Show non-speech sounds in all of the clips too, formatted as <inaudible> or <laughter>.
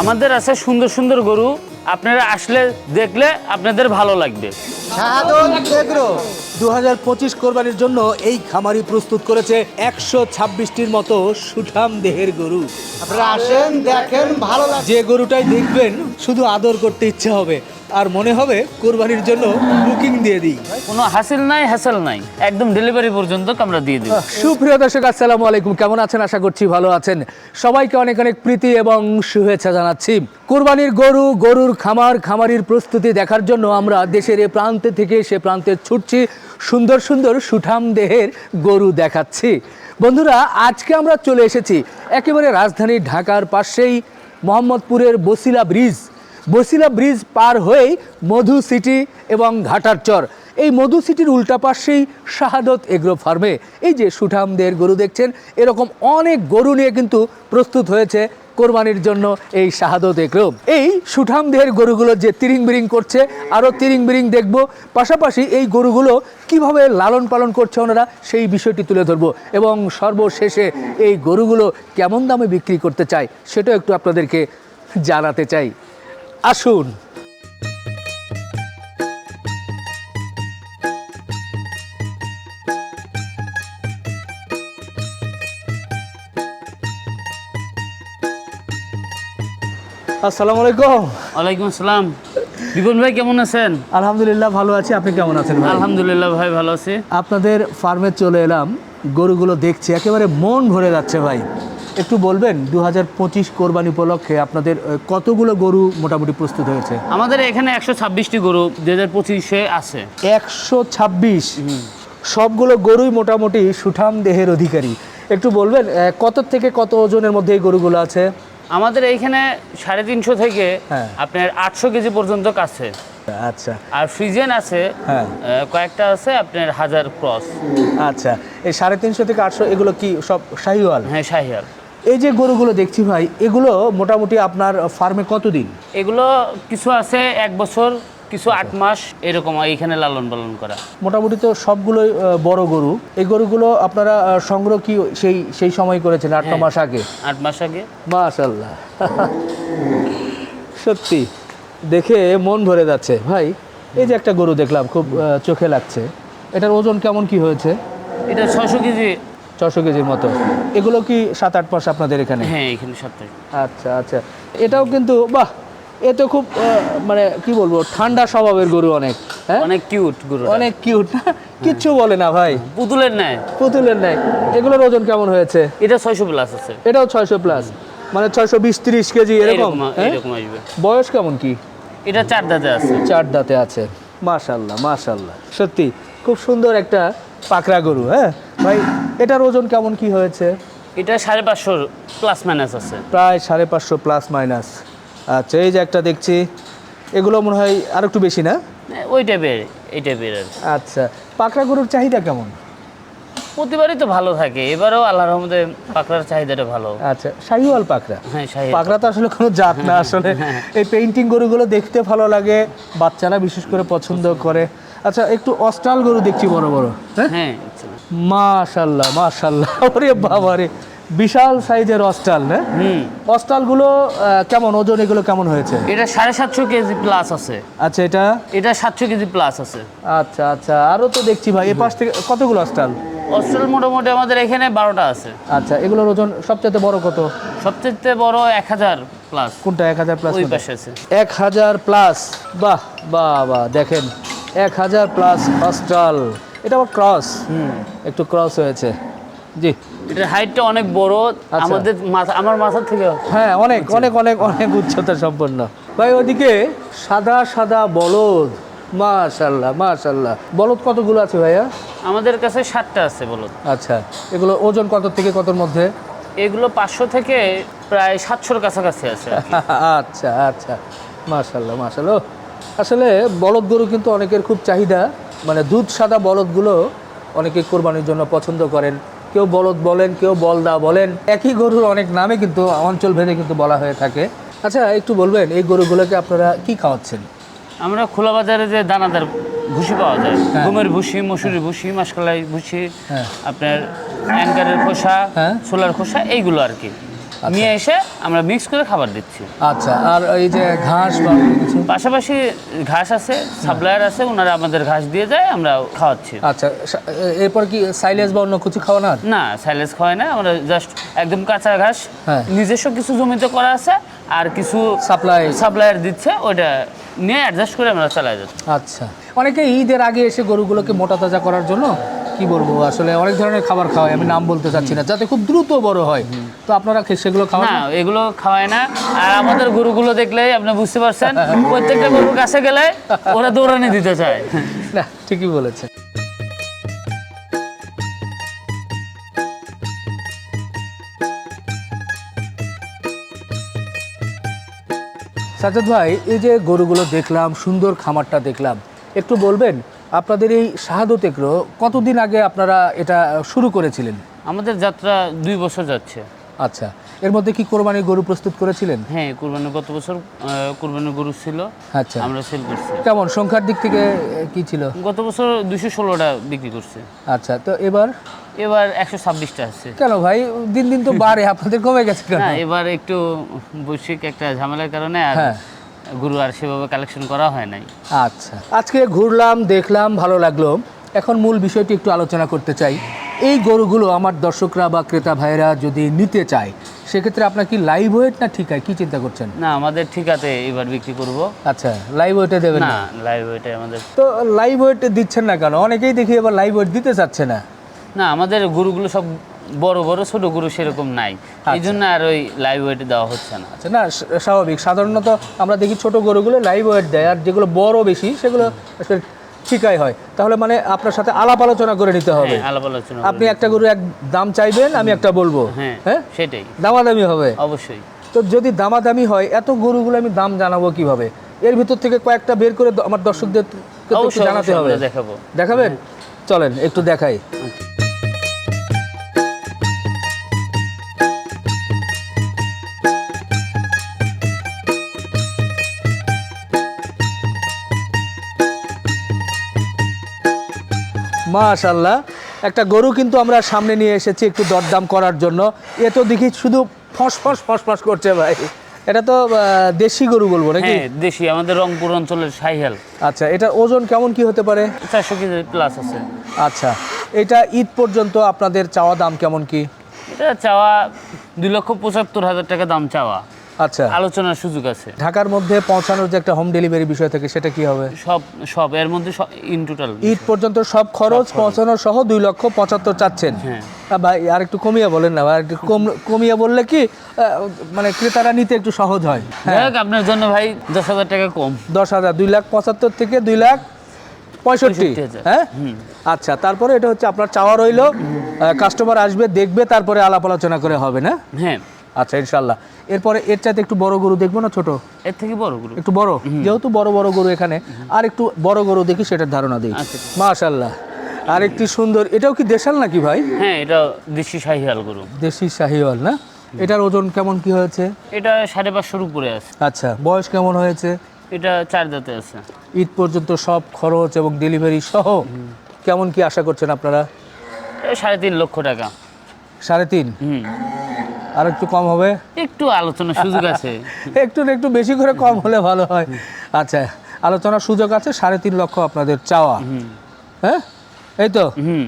আমাদের আছে সুন্দর সুন্দর গরু। আপনারা আসলে দেখলে আপনাদের ভালো লাগবে। এগ্রো। দু হাজার পঁচিশ কোরবানির জন্য এই খামারি প্রস্তুত করেছে একশো ছাব্বিশটির মতো সুঠাম দেহের গরু। আপনারা আসেন দেখেন ভালো যে গরুটাই দেখবেন শুধু আদর করতে ইচ্ছে হবে। আর মনে হবে কোরবানির জন্য বুকিং দিয়ে দিই। কোনো হাসিল নাই হ্যাসেল নাই। একদম ডেলিভারি পর্যন্ত আমরা দিয়ে দিই। সুপ্রিয় দর্শক আসসালামু আলাইকুম। কেমন আছেন? আশা করছি ভালো আছেন। সবাইকে অনেক অনেক প্রীতি এবং শুভেচ্ছা জানাচ্ছি। কোরবানির গরু গরুর খামার খামারির প্রস্তুতি দেখার জন্য আমরা দেশের এ প্রান্তে থেকে সে প্রান্তে ছুটছি। সুন্দর সুন্দর সুঠাম দেহের গরু দেখাচ্ছি। বন্ধুরা আজকে আমরা চলে এসেছি একেবারে রাজধানী ঢাকার পাশেই মোহাম্মদপুরের বসিলা ব্রিজ। বসিলা ব্রিজ পার হয়েই মধু সিটি এবং ঘাটার চর। এই মধু সিটির উল্টা পাশেই শাহাদত এগ্রো ফার্মে। এই যে সুঠামদের গরু দেখছেন, এরকম অনেক গরু নিয়ে কিন্তু প্রস্তুত হয়েছে কোরবানির জন্য এই শাহাদত এগ্রো। এই সুঠামদের গরুগুলো যে তিরিং বিরিং করছে, আরও তিরিং বিরিং দেখব। পাশাপাশি এই গরুগুলো কীভাবে লালন পালন করছে ওনারা, সেই বিষয়টি তুলে ধরবো। এবং সর্বশেষে এই গরুগুলো কেমন দামে বিক্রি করতে চায়, সেটাও একটু আপনাদেরকে জানাতে চাই। আসুন। আসসালামু আলাইকুম। ওয়ালাইকুম আসসালাম। বিপন ভাই কেমন আছেন? আলহামদুলিল্লাহ ভালো আছি। আপনি কেমন আছেন আলহামদুলিল্লাহ ভাই ভালো আছি। আপনাদের ফার্মে চলে এলাম। গরুগুলো দেখছি একেবারে মন ভরে যাচ্ছে ভাই। একটু বলবেন দু হাজার পঁচিশ কোরবানি উপলক্ষে আপনাদের কতগুলো গরু মোটামুটি প্রস্তুত হয়েছে? আমাদের এখানে একশো ছাব্বিশটি গরু দু হাজার পঁচিশে আছে। একশো ছাব্বিশ? সবগুলো গরুই মোটামুটি সুঠাম দেহের অধিকারী। একটু বলবেন কত থেকে কত ওজনের মধ্যে এই গরুগুলো আছে? আমাদের এইখানে সাড়ে তিনশো থেকে হ্যাঁ। আপনার আটশো কেজি পর্যন্ত কাছে। আচ্ছা। আর ফ্রিজেন আছে হ্যাঁ। কয়েকটা আছে আপনার হাজার ক্রস। আচ্ছা। এই সাড়ে তিনশো থেকে আটশো এগুলো কি সব শাহিওয়াল? হ্যাঁ শাহিয়াল এই যে গরুগুলো দেখছি ভাই এগুলো মোটামুটি আপনার ফার্মে কতদিন? এগুলো কিছু আছে এক বছর কিছু আট মাস এরকম এইখানে লালন পালন করা। মোটামুটি তো সবগুলোই বড় গরু। এই গরুগুলো আপনারা সংগ্রহ কি সেই সেই সময় করেছেন আট হ্যাঁ। মাস আগে? আট মাস আগে। মাশাল্লাহ সত্যি দেখে মন ভরে যাচ্ছে। ভাই এই যে একটা গরু দেখলাম খুব চোখে লাগছে। এটার ওজন কেমন কি হয়েছে? এটা ছশো কেজি। ছশো কেজির মতো। এগুলো কি সাত আট মাস আপনাদের এখানে? হ্যাঁ এখানে আচ্ছা আচ্ছা। এটাও কিন্তু বাহ! এ তো খুব মানে কি বলব ঠান্ডা স্বভাবের গরু অনেক হ্যাঁ? অনেক কিউট গরু অনেক কিউট কিচ্ছু বলে না ভাই। পুতুলের নেয় পুতুলের নাই। এগুলোর ওজন কেমন হয়েছে? এটা ছয়শো প্লাস আছে। এটাও ছয়শো প্লাস মানে ছয়শো বিশ তিরিশ কেজি এরকম হ্যাঁ? এরকম আসবে। বয়স কেমন কি? এটা চার দাঁতে আছে। চার দাঁতে আছে। মাশাল্লাহ মাশাল্লাহ। সত্যি খুব সুন্দর একটা পাকড়া গরু হ্যাঁ? ভাই এটার ওজন কেমন কি হয়েছে? এটা সাড়ে পাঁচশো প্লাস মাইনাস আছে। প্রায় সাড়ে পাঁচশো প্লাস মাইনাস আচ্ছা এই যে একটা দেখছি এগুলো মনে হয় আর একটু বেশি না? ওই টাইপের এই টাইপের আচ্ছা পাকড়া গরুর চাহিদা কেমন? প্রতিবারই তো ভালো থাকে এবারেও আল্লাহর রহমতে পাকড়ার চাহিদাটা ভালো। আচ্ছা শাহিওয়াল পাকড়া? হ্যাঁ পাকড়া তো আসলে কোনো জাত না আসলে। এই পেইন্টিং গরুগুলো দেখতে ভালো লাগে বাচ্চারা বিশেষ করে পছন্দ করে। আচ্ছা একটু অস্ট্রাল গরু দেখছি বড় বড় হ্যাঁ? হ্যাঁ আচ্ছা। মাশাল্লাহ মাশাল্লাহ। ওরে বাবা রে। বিশাল সাইজের অস্ট্রাল না? হুম। অস্ট্রালগুলো কেমন? ওজন এগুলো কেমন হয়েছে? এটা সাড়ে সাতশো কেজি প্লাস আছে। আচ্ছা এটা? এটা সাতশো কেজি প্লাস আছে। আচ্ছা আচ্ছা। আরও তো দেখছি ভাই এ পাশ থেকে কতগুলো অস্ট্রাল অস্ট্রেল মোটামুটি আমাদের এখানে বারোটা আছে। আচ্ছা এগুলোর ওজন সবচেয়ে বড় কত? সবচেয়ে বড় এক হাজার প্লাস কোনটা এক হাজার প্লাস ওই পাশে আছে। এক হাজার প্লাস বাহ বাহ বাহ দেখেন। এক হাজার প্লাস অস্ট্রাল এটা আবার ক্রস একটু ক্রস হয়েছে। জি। এটার হাইটটা অনেক বড়। আমাদের মাথা আমার মাথার থেকে হ্যাঁ অনেক অনেক অনেক অনেক উচ্চতা সম্পন্ন। ভাই ওদিকে সাদা সাদা বলদ। মাশাল্লাহ মাশাল্লাহ। বলদ কতগুলো আছে ভাইয়া? আমাদের কাছে সাতটা আছে বলো আচ্ছা এগুলো ওজন কত থেকে কতর মধ্যে? এগুলো পাঁচশো থেকে প্রায় সাতশোর কাছাকাছি আছে <laughs> আচ্ছা আচ্ছা। মাশাল্লাহ মাশাল্লাহ। আসলে বলদ গরু কিন্তু অনেকের খুব চাহিদা। মানে দুধ সাদা বলদগুলো অনেকে কোরবানির জন্য পছন্দ করেন। কেউ বলদ বলেন কেউ বলদা বলেন। একই গরুর অনেক নামে কিন্তু অঞ্চল ভেদে কিন্তু বলা হয়ে থাকে। আচ্ছা একটু বলবেন এই গরুগুলোকে আপনারা কি খাওয়াচ্ছেন? আমরা খোলা বাজারে যে দানাদার ভুসি পাওয়া যায় গমের ভুসি মসুরির ভুসি মাসকালাই ভুসি হ্যাঁ। আপনার অ্যাঙ্কারের খোসা হ্যাঁ। সোলার খোসা এইগুলো আর কি। নিয়ে এসে আমরা মিক্স করে খাবার দিচ্ছি। আচ্ছা আর এই যে ঘাস বা কিছু? পাশাপাশি ঘাস আছে সাপ্লায়ার আছে ওনারা আমাদের ঘাস দিয়ে যায় আমরা খাওয়াচ্ছি। আচ্ছা এরপর কি সাইলেজ বা অন্য কিছু খাওয়ানো হয়? না সাইলেজ খাওয়াই না আমরা জাস্ট একদম কাঁচা ঘাস। হ্যাঁ। নিজস্ব কিছু জমিতে করা আছে আর কিছু সাপ্লাই সাপ্লায়ার দিচ্ছে ওইটা নিয়ে অ্যাডজাস্ট করে আমরা চালাই যাচ্ছি। আচ্ছা। অনেকে ঈদের আগে এসে গরুগুলোকে মোটা তাজা করার জন্য কি বলব আসলে অনেক ধরনের খাবার খাওয়ায় আমি নাম বলতে চাচ্ছি না যাতে খুব দ্রুত বড় হয়। তো আপনারা সেগুলো খাওয়ান না? এগুলো খাওয়ায় না। আর আমাদের গরুগুলো দেখলেই আপনি বুঝতে পারছেন প্রত্যেকটা গরুর কাছে গেলে ওরা দৌড়ানি দিতে চায়। <laughs> না ঠিকই বলেছেন। সাজাদ ভাই এই যে গরুগুলো দেখলাম সুন্দর খামারটা দেখলাম একটু বলবেন আপনাদের এই শাহাদত এগ্রো কতদিন আগে আপনারা এটা শুরু করেছিলেন? আমাদের যাত্রা দুই বছর যাচ্ছে। আচ্ছা এর মধ্যে কি কোরবানির গরু প্রস্তুত করেছিলেন? হ্যাঁ কুরবানি গত বছর কুরবানির গরু ছিল আচ্ছা। আমরা সেল করছি। কেমন সংখ্যার দিক থেকে কি ছিল? গত বছর দুশো ষোলোটা বিক্রি করছে। আচ্ছা তো এবার? এবার একশো ছাব্বিশটা আছে। কেন ভাই দিন দিন তো বাড়ে আপনাদের কমে গেছে কেন? না এবার একটু বৈশ্বিক একটা ঝামেলার কারণে আর হ্যাঁ। গরু আর সেভাবে কালেকশন করা হয় নাই। আচ্ছা আজকে ঘুরলাম দেখলাম ভালো লাগল। এখন মূল বিষয়টি একটু আলোচনা করতে চাই। এই গরুগুলো আমার দর্শকরা বা ক্রেতা ভাইরা যদি নিতে চায় সেক্ষেত্রে আপনার কি লাইভ ওয়েট না ঠিক আছে কি চিন্তা করছেন? না আমাদের ঠিকাতে এবার বিক্রি করব। আচ্ছা লাইভ ওয়েটে দেবেন না লাইভ ওয়েটে আমাদের তো লাইভ ওয়েট দিচ্ছেন না কেন? অনেকেই দেখি এবার লাইভ ওয়েট দিতে চাচ্ছে না। না আমাদের গরুগুলো সব বড় বড় ছোট গরু সেরকম নাই। আচ্ছা। এই জন্য আর ওই লাইভ ওয়েটে দেওয়া হচ্ছে না। আচ্ছা না স্বাভাবিক। সাধারণত আমরা দেখি ছোট গরুগুলো লাইভ ওয়েট দেয় আর যেগুলো বড় বেশি সেগুলো ঠিকাই হয়। তাহলে মানে আপনার সাথে আলাপ আলোচনা করে নিতে হবে। হ্যাঁ আলাপ আলোচনা আপনি একটা গরু এক দাম চাইবেন আমি একটা বলব। হ্যাঁ হ্যাঁ? সেটাই। দামাদামি হবে। অবশ্যই। তো যদি দামাদামি হয় এত গরুগুলো আমি দাম জানাব কীভাবে? এর ভিতর থেকে কয়েকটা বের করে আমার দর্শকদের জানাতে হবে। দেখাবো। দেখাবেন চলেন একটু দেখাই। মাশাল্লাহ একটা গরু কিন্তু আমরা সামনে নিয়ে এসেছি একটু দরদাম করার জন্য। এ তো দেখি শুধু ফস ফস ফস ফস করছে ভাই। এটা তো দেশি গরু বলব নাকি? হ্যাঁ দেশি আমাদের রংপুর অঞ্চলের সাইহেল। আচ্ছা এটা ওজন কেমন কি হতে পারে? চারশো কেজি প্লাস আছে। আচ্ছা এটা ঈদ পর্যন্ত আপনাদের চাওয়া দাম কেমন কি? এটা চাওয়া দুই লক্ষ পঁচাত্তর হাজার টাকা দাম চাওয়া। আচ্ছা। আলোচনার সুযোগ আছে। ঢাকার মধ্যে পৌঁছানোর যে একটা হোম ডেলিভারি বিষয় থাকে সেটা কি হবে? সব সব এর মধ্যে ইন টোটাল ঈদ পর্যন্ত সব খরচ পৌঁছানো সহ দুই লক্ষ পঁচাত্তর চাচ্ছেন। হ্যাঁ। ভাই আর একটু কমিয়ে বলেন না আর একটু কম কমিয়ে বললে কি মানে ক্রেতারা নিতে একটু সহজ হয়। হ্যাঁ। আপনার জন্য ভাই দশ হাজার টাকা কম। দশ হাজার দুই লাখ পঁচাত্তর থেকে দুই লাখ পঁয়ষট্টি। 65,000 হ্যাঁ? আচ্ছা তারপরে এটা হচ্ছে আপনার চাওয়া রইল কাস্টমার আসবে দেখবে তারপরে আলাপ আলোচনা করে হবে না? হ্যাঁ। আচ্ছা ইনশাল্লাহ এরপরে এর চাইতে একটু বড় গরু দেখব না ছোট? এর থেকে বড় গরু। একটু বড়? যেহেতু বড় বড় গরু এখানে আর একটু বড় গরু দেখি সেটার ধারণা দিই। আচ্ছা। মাশাল্লাহ আর একটি সুন্দর এটাও কি দেশাল নাকি ভাই? হ্যাঁ এটা দেশি সাহিয়াল গরু। দেশি শাহিওয়াল না? এটার ওজন কেমন কি হয়েছে? এটা সাড়ে পাঁচশোর উপরে আছে। আচ্ছা বয়স কেমন হয়েছে? এটা চার দাঁতে আছে। ঈদ পর্যন্ত সব খরচ এবং ডেলিভারি সহ কেমন কি আশা করছেন আপনারা? সাড়ে তিন লক্ষ টাকা। সাড়ে তিন? হুম। আর একটু কম হবে? একটু আলোচনার সুযোগ আছে। <laughs> একটু একটু বেশি করে কম হলে ভালো হয়। আচ্ছা আলোচনার সুযোগ আছে সাড়ে তিন লক্ষ আপনাদের চাওয়া। হ্যাঁ? এই তো? হুম।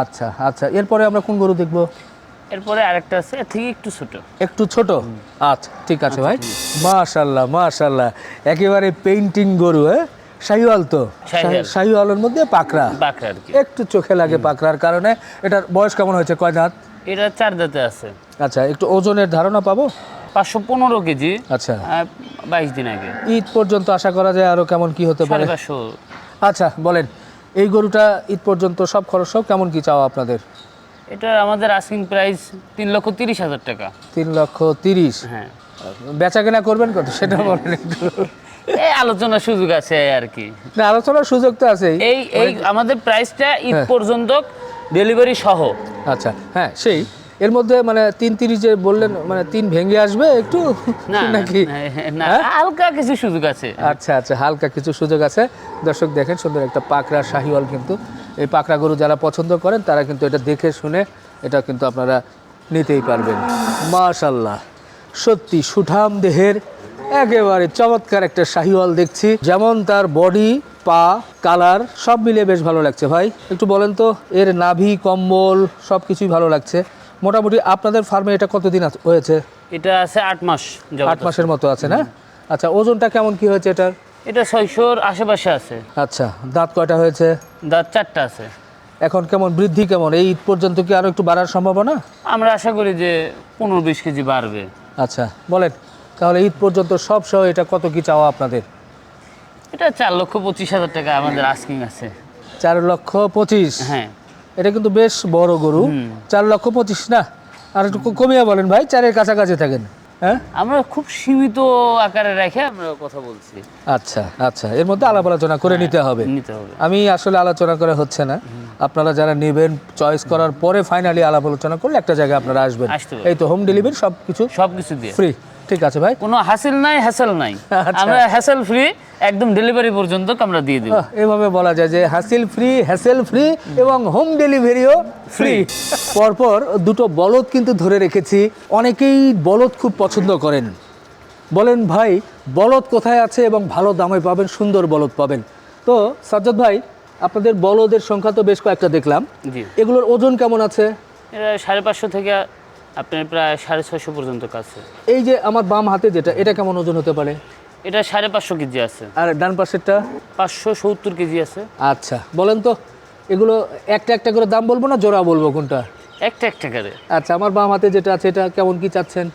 আচ্ছা আচ্ছা এরপরে আমরা কোন গরু দেখব? এরপরে আরেকটা আছে থেকে একটু ছোট। একটু ছোট? আচ্ছা ঠিক আছে ভাই। মাশাল্লাহ মাশাল্লাহ একেবারে পেইন্টিং গরু হ্যাঁ? শাহিওয়াল তো? শাহিওয়াল। শাহিওয়ালের মধ্যে পাকড়া। কি। একটু চোখে লাগে পাকড়ার কারণে। এটার বয়স কেমন হয়েছে কয় দাঁত? এটা চার দাঁতে আছে। আচ্ছা একটু ওজনের ধারণা পাবো? পাঁচশো পনেরো কেজি। আচ্ছা। বাইশ দিন আগে। ঈদ পর্যন্ত আশা করা যায় আরও কেমন কি হতে পারে? আচ্ছা বলেন এই গরুটা ঈদ পর্যন্ত সব খরচ সব কেমন কি চাওয়া আপনাদের? এটা আমাদের আস্কিং প্রাইস তিন লক্ষ তিরিশ হাজার টাকা। তিন লক্ষ তিরিশ। হ্যাঁ। বেচা কেনা করবেন কত? সেটা বলেন একটু। এই আলোচনার সুযোগ আছে আর কি। না আলোচনার সুযোগ তো আছে এই এই আমাদের প্রাইসটা ঈদ হ্যাঁ। পর্যন্ত ডেলিভারি সহ। আচ্ছা হ্যাঁ সেই। এর মধ্যে মানে তিন তিরিশ যে বললেন মানে তিন ভেঙে আসবে একটু? না নাকি? না হ্যাঁ? হালকা কিছু সুযোগ আছে। আচ্ছা আচ্ছা হালকা কিছু সুযোগ আছে। দর্শক দেখেন সুন্দর একটা পাকড়া শাহিওয়াল কিন্তু। এই পাকড়া গরু যারা পছন্দ করেন তারা কিন্তু এটা দেখে শুনে এটা কিন্তু আপনারা নিতেই পারবেন। মাশাল্লাহ সত্যি সুঠাম দেহের একেবারে চমৎকার একটা শাহিওয়াল দেখছি। যেমন তার বডি পা কালার সব মিলিয়ে বেশ ভালো লাগছে ভাই। একটু বলেন তো এর নাভি কম্বল সব কিছুই ভালো লাগছে। মোটামুটি আপনাদের ফার্মে এটা কতদিন হয়েছে? এটা আছে আট মাস আট মাসের মতো আছে না? আচ্ছা ওজনটা কেমন কি হয়েছে এটার? এটা ছয়শোর আশেপাশে আছে। আচ্ছা দাঁত কয়টা হয়েছে? দাঁত চারটা আছে। এখন কেমন বৃদ্ধি কেমন? এই ঈদ পর্যন্ত কি আরও একটু বাড়ার সম্ভাবনা? আমরা আশা করি যে পনেরো বিশ কেজি বাড়বে। আচ্ছা বলেন তাহলে ঈদ পর্যন্ত সব সহ এটা কত কি চাওয়া আপনাদের? এটা চার লক্ষ পঁচিশ হাজার টাকা আমাদের আস্কিং আছে। চার লক্ষ পঁচিশ? হ্যাঁ। এটা কিন্তু বেশ বড় গরু। চার লক্ষ পঁচিশ না? আর একটু কমিয়ে বলেন ভাই চারের কাছাকাছি থাকেন। হ্যাঁ? আমরা খুব সীমিত আকারে রেখে আমরা কথা বলছি। আচ্ছা আচ্ছা। এর মধ্যে আলাপ আলোচনা করে নিতে হবে। নিতে হবে। আমি আসলে আলোচনা করা হচ্ছে না। আপনারা যারা নেবেন চয়েস করার পরে ফাইনালি আলাপ আলোচনা করলে একটা জায়গায় আপনারা আসবেন। এই তো হোম ডেলিভারি সব কিছু সব কিছু দিয়ে। ফ্রি ঠিক আছে ভাই। কোনো হাসিল নাই হ্যাসেল নাই। আচ্ছা। আমরা হ্যাসেল ফ্রি একদম ডেলিভারি পর্যন্ত আমরা দিয়ে দিব। আহ, এভাবে বলা যায় যে হাসিল ফ্রি হ্যাসেল ফ্রি এবং হোম ডেলিভারিও ফ্রি পরপর দুটো বলদ কিন্তু ধরে রেখেছি। অনেকেই বলদ খুব পছন্দ করেন। বলেন ভাই বলদ কোথায় আছে এবং ভালো দামে পাবেন সুন্দর বলদ পাবেন? তো সাজ্জাদ ভাই আপনাদের বলদের সংখ্যা তো বেশ কয়েকটা দেখলাম। এগুলোর ওজন কেমন আছে? সাড়ে পাঁচশো থেকে আপনার প্রায় সাড়ে ছয়শো পর্যন্ত কাছে। এই যে আমার বাম হাতে যেটা এটা কেমন ওজন হতে পারে? এটা সাড়ে পাঁচশো কেজি আছে। আর ডান পাশেরটা? পাঁচশো সত্তর কেজি আছে। আচ্ছা বলেন তো এগুলো একটা একটা করে দাম বলব না জোড়া বলব কোনটা? একটা একটা করে। আচ্ছা আমার বাম হাতে যেটা আছে এটা কেমন কি চাচ্ছেন?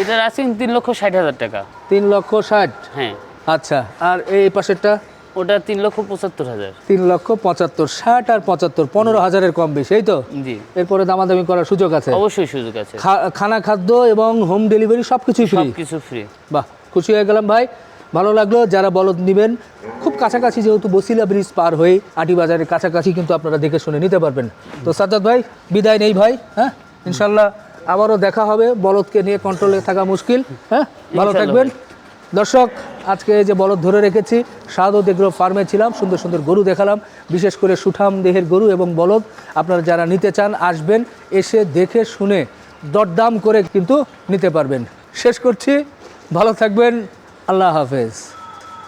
এটার আছে তিন লক্ষ ষাট হাজার টাকা। তিন লক্ষ ষাট? হ্যাঁ। আচ্ছা আর এই পাশেরটা? ওটা তিন লক্ষ পঁচাত্তর হাজার। তিন লক্ষ পঁচাত্তর ষাট আর পঁচাত্তর পনেরো হাজারের কম বেশি এই তো? জি। এরপরে দামাদামি করার সুযোগ আছে? অবশ্যই সুযোগ আছে। খানা খাদ্য এবং হোম ডেলিভারি সব কিছুই ফ্রি কিছু ফ্রি বাহ খুশি হয়ে গেলাম ভাই। ভালো লাগল যারা বলদ নেবেন খুব কাছাকাছি যেহেতু বসিলা ব্রিজ পার হয়ে আটি বাজারের কাছাকাছি কিন্তু আপনারা দেখে শুনে নিতে পারবেন। তো সাজ্জাদ ভাই বিদায় নেই ভাই হ্যাঁ? ইনশাল্লাহ আবারও দেখা হবে বলদকে নিয়ে কন্ট্রোলে থাকা মুশকিল হ্যাঁ? ভালো থাকবেন। দর্শক আজকে যে বলদ ধরে রেখেছি সাদ ও দেগ্র ফার্মে ছিলাম, সুন্দর সুন্দর গরু দেখালাম, বিশেষ করে সুঠাম দেহের গরু এবং বলদ। আপনারা যারা নিতে চান, আসবেন, এসে দেখে শুনে দরদাম করে কিন্তু নিতে পারবেন। শেষ করছি, ভালো থাকবেন, আল্লাহ হাফেজ।